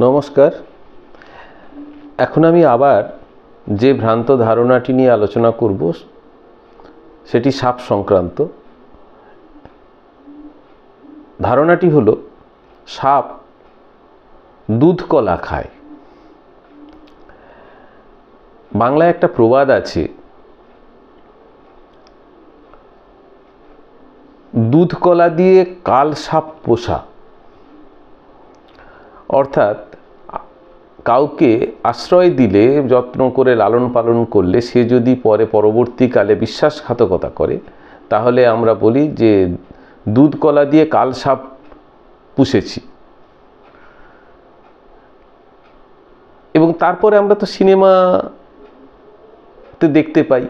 নমস্কার। এখন আমি আবার যে ভ্রান্ত ধারণাটি নিয়ে আলোচনা করব, সেটি সাপ সংক্রান্ত। ধারণাটি হলো, সাপ দুধ কলা খায়। বাংলায় একটা প্রবাদ আছে, দুধ কলা দিয়ে কাল সাপ পোষা। অর্থাৎ কাউকে আশ্রয় দিলে, যত্ন করে লালন পালন করলে সে যদি পরে পরবর্তীকালে বিশ্বাসঘাতকতা করে, তাহলে আমরা বলি যে দুধ কলা দিয়ে কাল সাপ পুষেছি। এবং তারপরে আমরা তো সিনেমাতে দেখতে পাই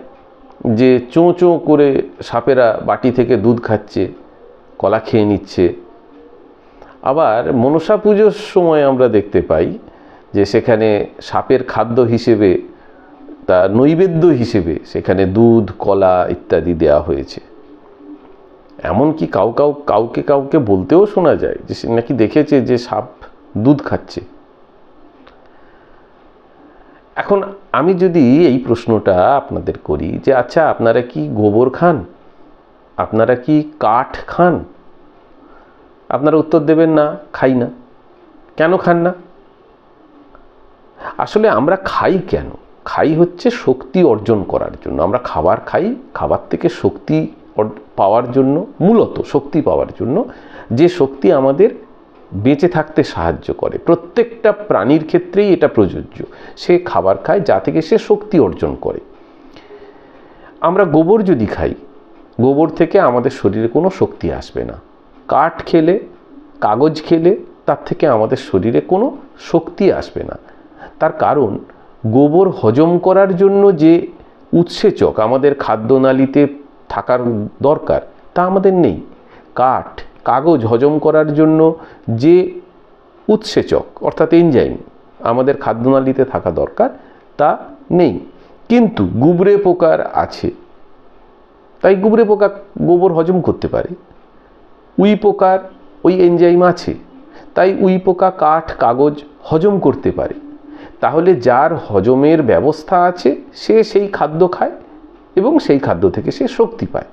যে চোঁ চোঁ করে সাপেরা বাটি থেকে দুধ খাচ্ছে, কলা খেয়ে নিচ্ছে। আবার মনসা পুজোর সময় আমরা দেখতে পাই যে সেখানে সাপের খাদ্য হিসেবে, তা নৈবেদ্য হিসেবে সেখানে দুধ, কলা ইত্যাদি দেওয়া হয়েছে। এমনকি কাউ কাউ, কাউকে কাউকে বলতেও শোনা যায় যে সে নাকি দেখেছে যে সাপ দুধ খাচ্ছে। এখন আমি যদি এই প্রশ্নটা আপনাদের করি যে আচ্ছা আপনারা কি গোবর খান? আপনারা কি কাঠ খান? আপনারা উত্তর দেবেন না, খাই না। কেন খান না? আসলে আমরা খাই কেন? খাই হচ্ছে শক্তি অর্জন করার জন্য। আমরা খাবার খাই, খাবার থেকে শক্তি পাওয়ার জন্য, মূলত শক্তি পাওয়ার জন্য। যে শক্তি আমাদের বেঁচে থাকতে সাহায্য করে। প্রত্যেকটা প্রাণীর ক্ষেত্রেই এটা প্রযোজ্য। সে খাবার খায়, যা থেকে সে শক্তি অর্জন করে। আমরা গোবর যদি খাই, গোবর থেকে আমাদের শরীরে কোনো শক্তি আসবে না। কাঠ খেলে, কাগজ খেলে, তার থেকে আমাদের শরীরে কোনো শক্তি আসবে না। তার কারণ গোবর হজম করার জন্য যে উৎসেচক আমাদের খাদ্যনালীতে থাকার দরকার, তা আমাদের নেই। কাঠ, কাগজ হজম করার জন্য যে উৎসেচক, অর্থাৎ এনজাইম আমাদের খাদ্যনালীতে থাকা দরকার, তা নেই। কিন্তু গুবরে পোকার আছে। তাই গুবরে পোকা গোবর হজম করতে পারে। উই পোকার ওই এনজাইম আছে। তাই উই পোকা কাঠ, কাগজ হজম করতে পারে। তাহলে যার হজমের ব্যবস্থা আছে, সে সেই খাদ্য খায় এবং সেই খাদ্য থেকে সে শক্তি পায়।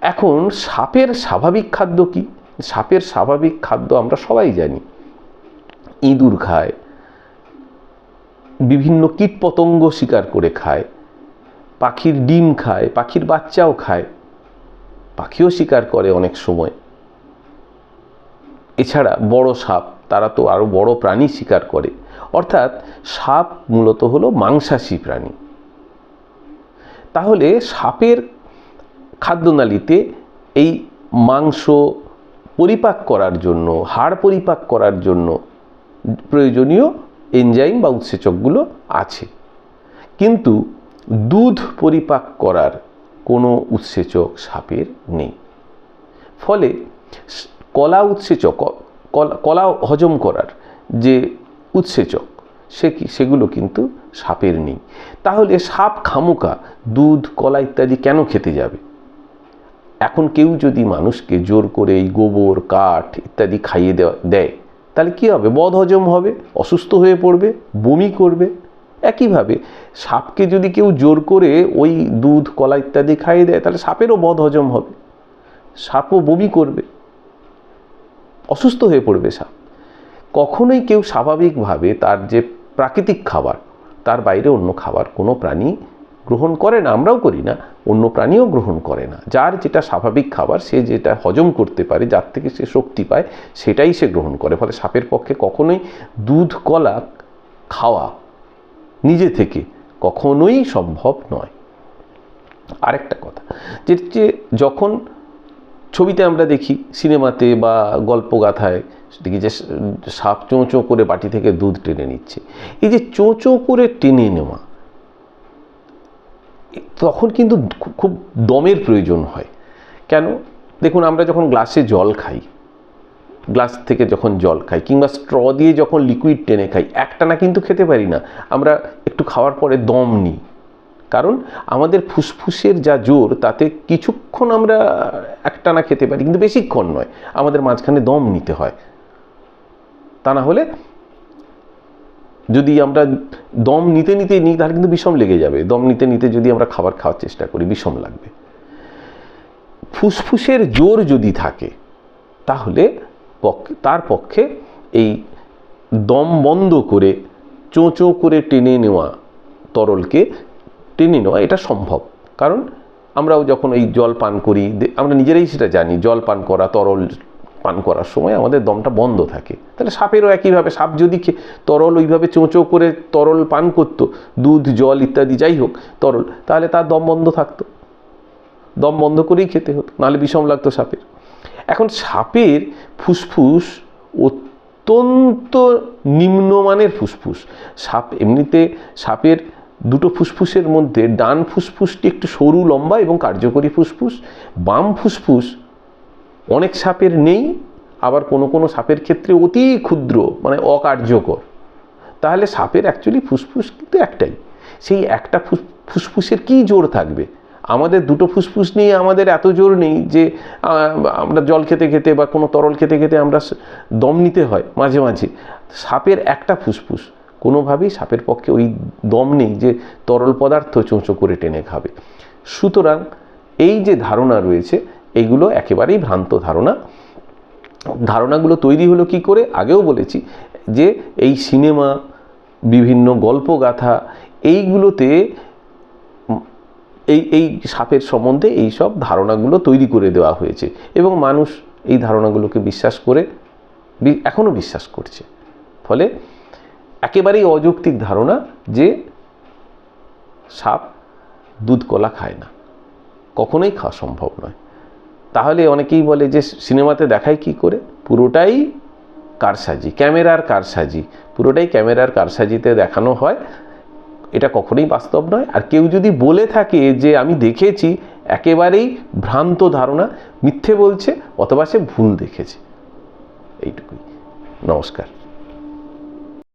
এখন সাপের স্বাভাবিক খাদ্য কি? সাপের স্বাভাবিক খাদ্য আমরা সবাই জানি। ইঁদুর খায়, বিভিন্ন কীটপতঙ্গ শিকার করে খায়, পাখির ডিম খায়, পাখির বাচ্চাও খায়, পাখিও শিকার করে অনেক সময়। এছাড়া বড় সাপ, তারা তো আরও বড় প্রাণী শিকার করে। অর্থাৎ সাপ মূলত হলো মাংসাশী প্রাণী। তাহলে সাপের খাদ্যনালীতে এই মাংস পরিপাক করার জন্য, হাড় পরিপাক করার জন্য প্রয়োজনীয় এনজাইম বা উৎসেচকগুলো আছে। কিন্তু দুধ পরিপাক করার কোনো উৎসেচক সাপের নেই। ফলে কলা উৎসেচক কলা হজম করার যে উৎসেচক। সে কি? সেগুলো কিন্তু সাপের নেই তাহলে সাপ খামুকা দুধ, কলা ইত্যাদি কেন খেতে যাবে? এখন কেউ যদি মানুষকে জোর করে এই গোবর, কাঠ ইত্যাদি খাইয়ে দেওয়া, দেয়, তাহলে কী হবে? বদ হজম হবে, অসুস্থ হয়ে পড়বে, বমি করবে। একইভাবে সাপকে যদি কেউ জোর করে ওই দুধ, কলা ইত্যাদি খাইয়ে দেয়, তাহলে সাপেরও বদ হজম হবে। সাপও বমি করবে। অসুস্থ হয়ে পড়বে সাপ। কখনোই কেউ স্বাভাবিকভাবে তার যে প্রাকৃতিক খাবার, তার বাইরে অন্য খাবার কোনো প্রাণী গ্রহণ করে না, আমরাও করি না, অন্য প্রাণীও গ্রহণ করে না। যার যেটা স্বাভাবিক খাবার, সে যেটা হজম করতে পারে, যার থেকে সে শক্তি পায়, সেটাই সে গ্রহণ করে। ফলে সাপের পক্ষে কখনোই দুধ, কলা খাওয়া নিজে থেকে কখনোই সম্ভব নয়। আরেকটা কথা, যে যখন ছবিতে আমরা দেখি সিনেমাতে বা গল্প গাথায় দেখি যে সাপ চোঁ চোঁ করে বাটি থেকে দুধ টেনে নিচ্ছে। এই যে চোঁ চোঁ করে টেনে নেওয়া তখন কিন্তু খুব দমের প্রয়োজন হয়। কেন? দেখুন, আমরা যখন গ্লাসে জল খাই, গ্লাস থেকে যখন জল খাই কিংবা স্ট্র দিয়ে যখন লিকুইড টেনে খাই একটানা কিন্তু খেতে পারি না। আমরা একটু খাওয়ার পরে দম নিই। কারণ আমাদের ফুসফুসের যা জোর, তাতে কিছুক্ষণ আমরা একটানা খেতে পারি, কিন্তু বেশিক্ষণ নয়। আমাদের মাঝখানে দম নিতে হয়। তা না হলে যদি আমরা দম নিতে নিতে নিই, তাহলে কিন্তু বিষম লেগে যাবে। দম নিতে নিতে যদি আমরা খাবার খাওয়ার চেষ্টা করি, বিষম লাগবে। ফুসফুসের জোর যদি থাকে, তাহলে পক্ষে, তার পক্ষে এই দম বন্ধ করে, চোঁচো করে টেনে নেওয়া তরলকে টেনে নেওয়া এটা সম্ভব। কারণ আমরাও যখন এই জল পান করি আমরা নিজেরাই সেটা জানি, জল পান করা, তরল পান করার সময় আমাদের দমটা বন্ধ থাকে। তাহলে সাপেরও একইভাবে, সাপ যদি তরল ওইভাবে চোঁচো করে তরল পান করতো, দুধ, জল ইত্যাদি যাই হোক, তরল, তাহলে তার দম বন্ধ থাকতো। দম বন্ধ করেই খেতে হতো, নাহলে বিষম লাগতো সাপের। এখন সাপের ফুসফুস অত্যন্ত নিম্নমানের ফুসফুস। সাপ এমনিতে সাপের দুটো ফুসফুসের মধ্যে ডান ফুসফুসটি একটু সরু লম্বা এবং কার্যকরী ফুসফুস, বাম ফুসফুস অনেক সাপের নেই, আবার কোনো কোনো সাপের ক্ষেত্রে অতি ক্ষুদ্র মানে অকার্যকর। তাহলে সাপের অ্যাকচুয়ালি ফুসফুস কিন্তু একটাই। সেই একটা ফুস- ফুসফুসের কী জোর থাকবে? আমাদের দুটো ফুসফুস নিয়ে আমাদের এত জোর নেই যে আমরা জল খেতে খেতে বা কোনো তরল খেতে খেতে আমরা দম নিতে হয় মাঝে মাঝে। সাপের একটা ফুসফুস। কোনোভাবেই সাপের পক্ষে ওই দম নেই যে তরল পদার্থ চোঁচো করে টেনে খাবে। সুতরাং এই যে ধারণা রয়েছে, এগুলো একেবারেই ভ্রান্ত ধারণা। ধারণাগুলো তৈরি হলো কি করে? আগেও বলেছি যে এই সিনেমা, বিভিন্ন গল্পগাথা, এইগুলোতে এই এই সাপের সম্বন্ধে এই সব ধারণাগুলো তৈরি করে দেওয়া হয়েছে এবং মানুষ এই ধারণাগুলোকে বিশ্বাস করে এখনও বিশ্বাস করছে। ফলে একেবারেই অযৌক্তিক ধারণা যে সাপ দুধ কলা খায় না। কখনোই খাওয়া সম্ভব নয়। তাহলে অনেকেই বলে যে সিনেমাতে দেখায় কি করে? পুরোটাই কারসাজি, ক্যামেরার কারসাজি, পুরোটাই ক্যামেরার কারসাজিতে দেখানো হয়। এটা কখনোই বাস্তব নয়। আর কেউ যদি বলে থাকে যে আমি দেখেছি, একেবারেই ভ্রান্ত ধারণা, মিথ্যে বলছে অথবা সে ভুল দেখেছে। এইটুকুই। নমস্কার।